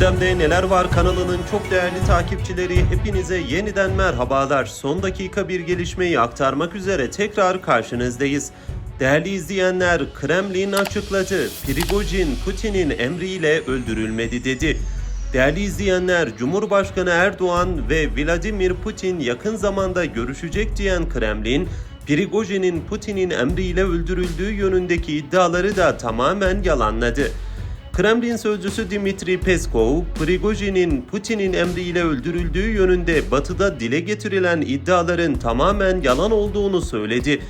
Gündemde Neler Var kanalının çok değerli takipçileri hepinize yeniden merhabalar. Son dakika bir gelişmeyi aktarmak üzere tekrar karşınızdayız. Değerli izleyenler, Kremlin açıkladı. Prigojin Putin'in emriyle öldürülmedi dedi. Değerli izleyenler, Cumhurbaşkanı Erdoğan ve Vladimir Putin yakın zamanda görüşecek diyen Kremlin, Prigojin'in Putin'in emriyle öldürüldüğü yönündeki iddiaları da tamamen yalanladı. Kremlin sözcüsü Dimitri Peskov, Prigojin'in Putin'in emriyle öldürüldüğü yönünde batıda dile getirilen iddiaların tamamen yalan olduğunu söyledi.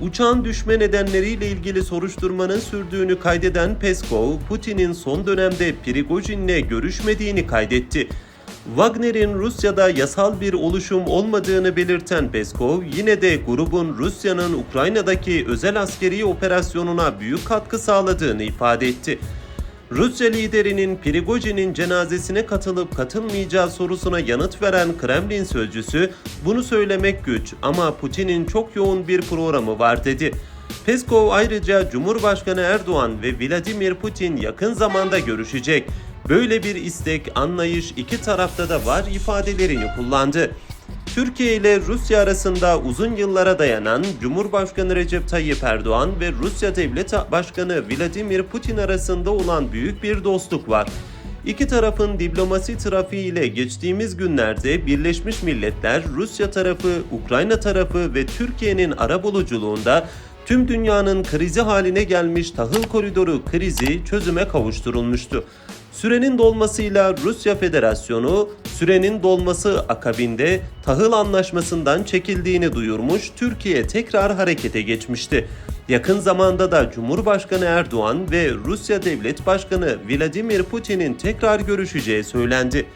Uçağın düşme nedenleriyle ilgili soruşturmanın sürdüğünü kaydeden Peskov, Putin'in son dönemde Prigojin'le görüşmediğini kaydetti. Wagner'in Rusya'da yasal bir oluşum olmadığını belirten Peskov, yine de grubun Rusya'nın Ukrayna'daki özel askeri operasyonuna büyük katkı sağladığını ifade etti. Rusya liderinin Prigojin'in cenazesine katılıp katılmayacağı sorusuna yanıt veren Kremlin sözcüsü, bunu söylemek güç ama Putin'in çok yoğun bir programı var dedi. Peskov ayrıca Cumhurbaşkanı Erdoğan ve Vladimir Putin yakın zamanda görüşecek. Böyle bir istek, anlayış iki tarafta da var ifadelerini kullandı. Türkiye ile Rusya arasında uzun yıllara dayanan Cumhurbaşkanı Recep Tayyip Erdoğan ve Rusya Devlet Başkanı Vladimir Putin arasında olan büyük bir dostluk var. İki tarafın diplomasi trafiğiyle geçtiğimiz günlerde Birleşmiş Milletler, Rusya tarafı, Ukrayna tarafı ve Türkiye'nin arabuluculuğunda tüm dünyanın krizi haline gelmiş tahıl koridoru krizi çözüme kavuşturulmuştu. Sürenin dolmasıyla Rusya Federasyonu sürenin dolması akabinde tahıl anlaşmasından çekildiğini duyurmuş, Türkiye tekrar harekete geçmişti. Yakın zamanda da Cumhurbaşkanı Erdoğan ve Rusya Devlet Başkanı Vladimir Putin'in tekrar görüşeceği söylendi.